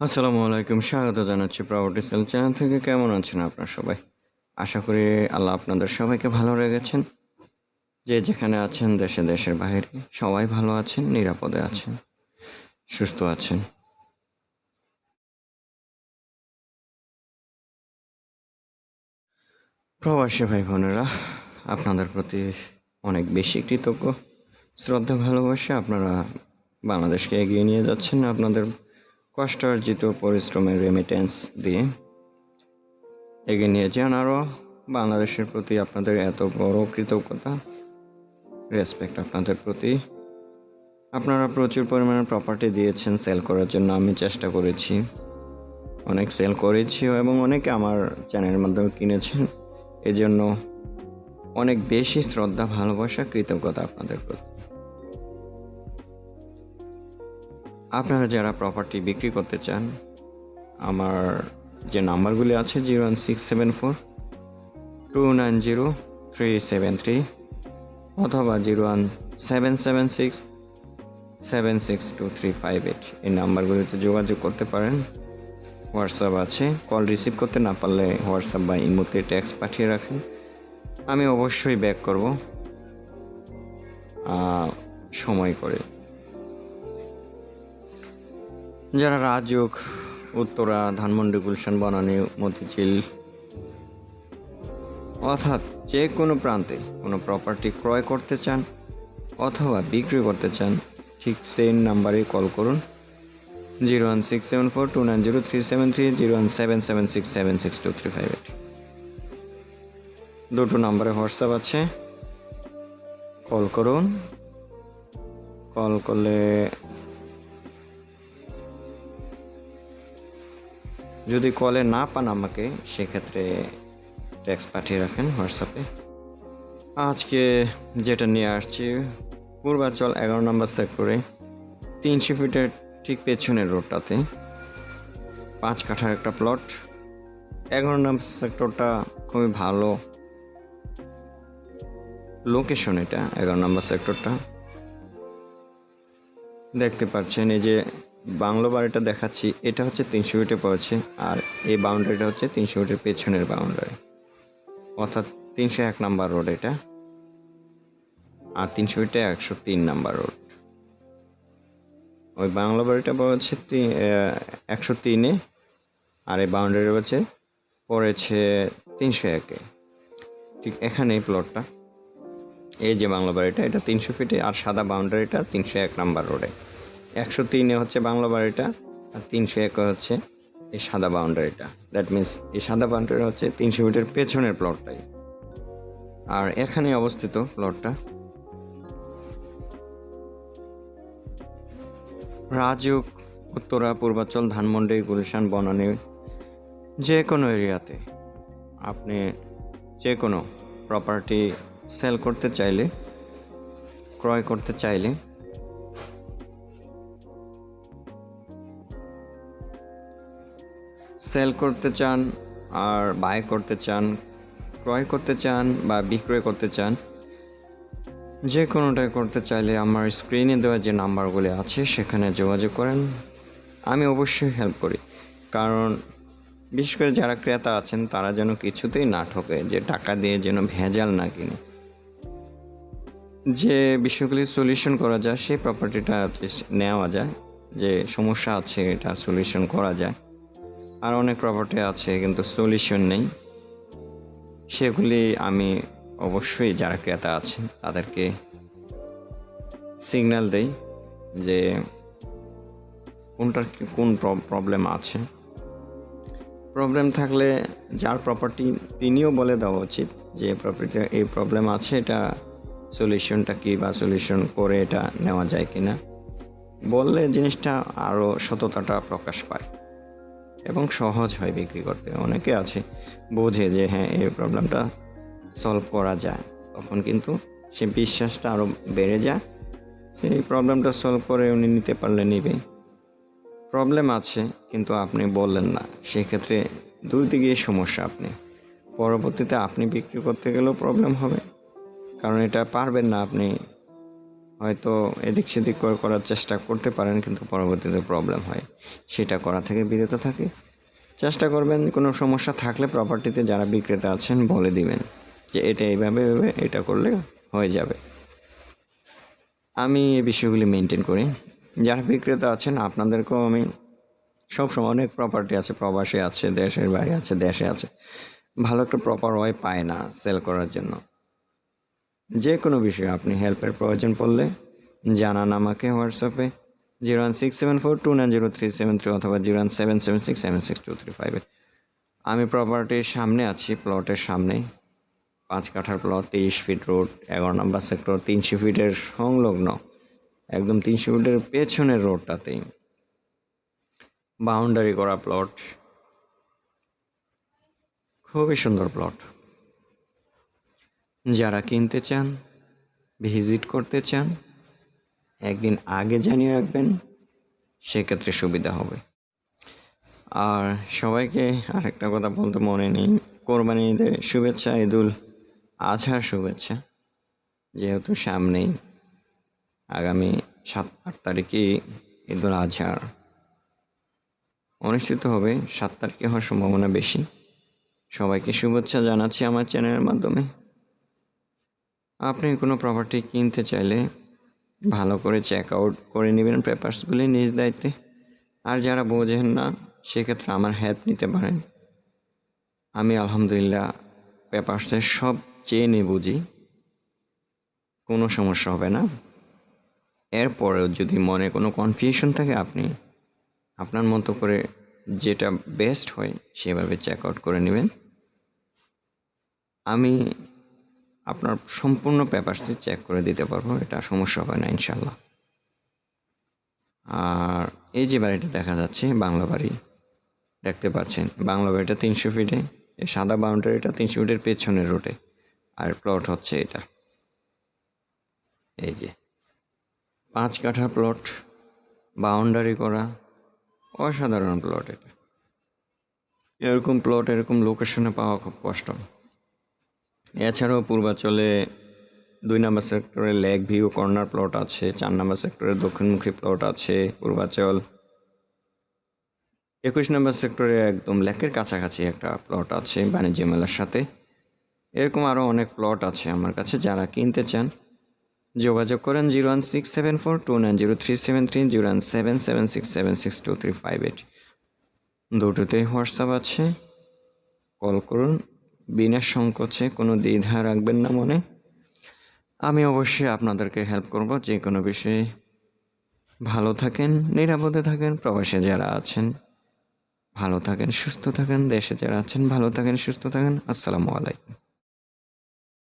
আসসালামু আলাইকুম, স্বাগত জানাচ্ছি প্রপার্টি সেল চ্যানেল থেকে। কেমন আছেন আপনার সবাই? আশা করি আল্লাহ আপনাদের সবাইকে ভালো রেখেছেন। যে যেখানে আছেন, দেশে দেশের বাইরে, সবাই ভালো আছেন, নিরাপদে আছেন, সুস্থ আছেন। প্রবাসী ভাই বোনেরা, আপনাদের প্রতি অনেক বেশি কৃতজ্ঞ, শ্রদ্ধা, ভালোবাসে। আপনারা বাংলাদেশকে এগিয়ে নিয়ে যাচ্ছেন, আপনাদের কষ্ট অর্জিত পরিশ্রমের রেমিটেন্স দিয়ে এগিয়ে নিয়ে যান আরও বাংলাদেশের প্রতি আপনাদের এত বড় কৃতজ্ঞতা রেসপেক্ট আপনাদের প্রতি। আপনারা প্রচুর পরিমাণে প্রপার্টি দিয়েছেন সেল করার জন্য, আমি চেষ্টা করেছি। অনেক সেল করেছি এবং অনেকে আমার চ্যানেলের মাধ্যমে কিনেছেন। এজন্য অনেক বেশি শ্রদ্ধা, ভালোবাসা, কৃতজ্ঞতা আপনাদের প্রতি। আপনারা যারা প্রপার্টি বিক্রি করতে চান, আমার যে নাম্বারগুলি আছে zero one six seven four, two nine zero three seven three অথবা zero one seven seven six seven six two three five eight এই নাম্বারগুলিতে যোগাযোগ করতে পারেন। হোয়াটসঅ্যাপ আছে, কল রিসিভ করতে না পারলে হোয়াটসঅ্যাপ বা ইমোতে ট্যাক্স পাঠিয়ে রাখেন। আমি অবশ্যই ব্যাক করব সময় করে। যারা রাজযোগ, উত্তরা, ধানমন্ডি, গুলশান, বনানী, মতিঝিল, অর্থাৎ যে কোনো প্রান্তে কোনো প্রপার্টি ক্রয় করতে চান অথবা বিক্রি করতে চান, ঠিক সেম নাম্বারে কল করুন। Zero one six seven four two nine zero three seven three zero one seven seven six seven six two three five eight দুটো নাম্বারে হোয়াটসঅ্যাপ আছে। কল করুন। কল করলে যদি কলে না পান আমাকে, সেক্ষেত্রে টেক্সট পাঠিয়ে রাখেন হোয়াটসঅ্যাপে। আজকে যেটা নিয়ে আসছি পূর্বাঞ্চল এগারো নম্বর সেক্টরে তিনশো ফিটের ঠিক পেছনের রোডটাতে পাঁচ কাঠার একটা প্লট এগারো নম্বর সেক্টরটা খুবই ভালো লোকেশন এটা, এগারো নম্বর সেক্টরটা। দেখতে পাচ্ছেন এই যে বাংলো বাড়িটা দেখাচ্ছি, এটা হচ্ছে তিনশো ফিটে পড়েছে, আর এই বাউন্ডারিটা হচ্ছে তিনশো ফিটের পেছনের বাউন্ডারি অর্থাৎ তিনশো এক নাম্বার রোড এটা, আর তিনশো ফিটে একশো তিন নাম্বার রোড ওই বাংলা বাড়িটা পড়েছে একশো তিনে, আর এই বাউন্ডারি হচ্ছে, পড়েছে তিনশো একে। ঠিক এখানে প্লটটা এই যে বাংলা বাড়িটা এটা তিনশো ফিটে আর সাদা বাউন্ডারিটা তিনশো এক নাম্বার রোডে একশো তিনে হচ্ছে বাংলা বাড়িটা আর তিনশো এক হচ্ছে এই সাদা বাউন্ডারিটা। দ্যাট মিন্স এই সাদা বাউন্ডারি হচ্ছে তিনশো ফিটের পেছনের প্লটটাই আর এখানে অবস্থিত প্লটটা রাজুক, উত্তরা পূর্বাঞ্চল ধানমন্ডি, গুলশান, বনানী যে কোনো এরিয়াতে আপনি যে কোনো প্রপার্টি সেল করতে চাইলে, ক্রয় করতে চাইলে সেল করতে চান আর বাই করতে চান, ক্রয় করতে চান বা বিক্রয় করতে চান, যে কোনোটাই করতে চাইলে আমার স্ক্রিনে দেওয়া যে নাম্বারগুলি আছে সেখানে যোগাযোগ করেন। আমি অবশ্যই হেল্প করি, কারণ বিশেষ করে যারা ক্রেতা আছেন তারা যেন কিছুতেই না ঠকে, যে টাকা দিয়ে যেন ভেজাল না কিনে। যে বিষয়গুলি সলিউশন করা যায়, সেই প্রপার্টিটা নেওয়া যায়, যে সমস্যা আছে এটা সলিউশন করা যায়। আর অনেক প্রপার্টি আছে, কিন্তু সলিউশন নেই। সেগুলি আমি অবশ্যই যারা ক্রেতা আছে তাদেরকে সিগন্যাল দেই যে কোনটার কোন প্রবলেম আছে। প্রবলেম থাকলে যার প্রপার্টি তিনিও বলে দেওয়া উচিত যে প্রপার্টি এই প্রবলেম আছে, এটা সলিউশনটা কি বা সলিউশন করে এটা নেওয়া যায় কি না বললে জিনিসটা আরও সততাটা প্রকাশ পায়। এবং সহজ হয় বিক্রি করতে। অনেকে আছে, বোঝে যে হ্যাঁ এই প্রবলেমটা সলভ করা যায়। তখন কিন্তু সে বিশ্বাসটা আরও বেড়ে যায়। সেই প্রবলেমটা সলভ করে উনি নিতে পারলে নিবে। প্রবলেম আছে, কিন্তু আপনি বললেন না। সেক্ষেত্রে দুই দিকে সমস্যা আপনি। পরবর্তীতে আপনি বিক্রি করতে গেলেও প্রবলেম হবে। কারণ এটা পারবেন না আপনি হয়তো এদিক সেদিক করে করার চেষ্টা করতে পারেন, কিন্তু পরবর্তীতে প্রবলেম হয়। সেটা করা থেকে বিরত থাকে। চেষ্টা করবেন, কোনো সমস্যা থাকলে প্রপার্টিতে যারা বিক্রেতা আছেন বলে দিবেন যে এটা এইভাবে এটা করলে হয়ে যাবে। আমি এই বিষয়গুলি মেনটেন করি। যারা বিক্রেতা আছেন, আপনাদেরকেও আমি সবসময় অনেক প্রপার্টি আছে, প্রবাসে আছে, দেশের বাইরে আছে, দেশে আছে। ভালো একটা প্রপার ওয়ে পায় না সেল করার জন্য। যে কোনো বিষয়ে আপনি হেল্পের প্রয়োজন পড়লে জানান আমাকে হোয়াটসঅ্যাপে zero one six seven four two nine zero three seven three অথবা zero one seven seven six seven six two three ফাইভে আমি প্রপার্টির সামনে আছি প্লটের সামনে। পাঁচ কাঠার প্লট তিরিশ ফিট রোড এগারো নম্বর সেক্টর তিনশো ফিটের সংলগ্ন, একদম তিনশো ফিটের পেছনের রোডটাতেই বাউন্ডারি করা প্লট খুবই সুন্দর প্লট যারা কিনতে চান, ভিজিট করতে চান, একদিন আগে জানিয়ে রাখবেন, সেক্ষেত্রে সুবিধা হবে। আর সবাইকে আরেকটা কথা বলতে মনে নেই, কোরবানি ঈদের শুভেচ্ছা, ঈদুল আজহার শুভেচ্ছা। যেহেতু সামনেই আগামী সাত, আট তারিখে ঈদুল আজহার। অনুষ্ঠিত হবে, সাত তারিখে হওয়ার সম্ভাবনা বেশি। সবাইকে শুভেচ্ছা জানাচ্ছি আমার চ্যানেলের মাধ্যমে। আপনি কোনো প্রপার্টি কিনতে চাইলে ভালো করে চেক আউট করে নেবেন পেপারসগুলি নিজ দায়িত্বে। আর যারা বোঝেন না, সেক্ষেত্রে আমার হেল্প নিতে পারেন। আমি আলহামদুলিল্লাহ পেপারসের সব চেয়ে নিয়ে বুঝি কোনো সমস্যা হবে না। এরপরেও যদি মনে কোনো কনফিউশন থাকে আপনি, আপনার মতো করে যেটা বেস্ট হয় সেভাবে চেক আউট করে নেবেন। আমি আপনার সম্পূর্ণ পেপারসটি চেক করে দিতে পারব, এটা সমস্যা হবে না ইনশাল্লাহ আর এই যে বাড়িটা দেখা যাচ্ছে, বাংলা বাড়ি, দেখতে পাচ্ছেন, বাংলা বাড়িটা তিনশো ফিটে এই সাদা বাউন্ডারিটা তিনশো ফিটের পেছনের রোডে আর প্লট হচ্ছে এটা। এই যে, পাঁচ কাঠা প্লট বাউন্ডারি করা, অসাধারণ প্লট এটা। এরকম প্লট এরকম লোকেশনে পাওয়া খুব কষ্ট। এছাড়াও পূর্বাচলে দুই নম্বর সেক্টরে লেক ভিউ, কর্নার প্লট আছে, চার নম্বর সেক্টরে দক্ষিণমুখী প্লট আছে, পূর্বাচল। একুশ নম্বর সেক্টরে একদম লেকের কাছাকাছি একটা প্লট আছে বাণিজ্য মেলার সাথে। এরকম আরও অনেক প্লট আছে আমার কাছে, যারা কিনতে চান, যোগাযোগ করেন zero one six seven four two nine zero three seven three, zero one seven seven six seven six two three five eight. দুটোতেই হোয়াটসঅ্যাপ আছে, কল করুন। বিনা সংকোচে কোনো দ্বিধা রাখবেন না মনে। আমি অবশ্যই আপনাদেরকে হেল্প করব, যে কোনো বিষয়ে ভালো থাকেন, নিরাপদে থাকেন, প্রবাসে যারা আছেন, ভালো থাকেন, সুস্থ থাকেন, দেশে যারা আছেন, ভালো থাকেন, সুস্থ থাকেন। আসসালামু আলাইকুম।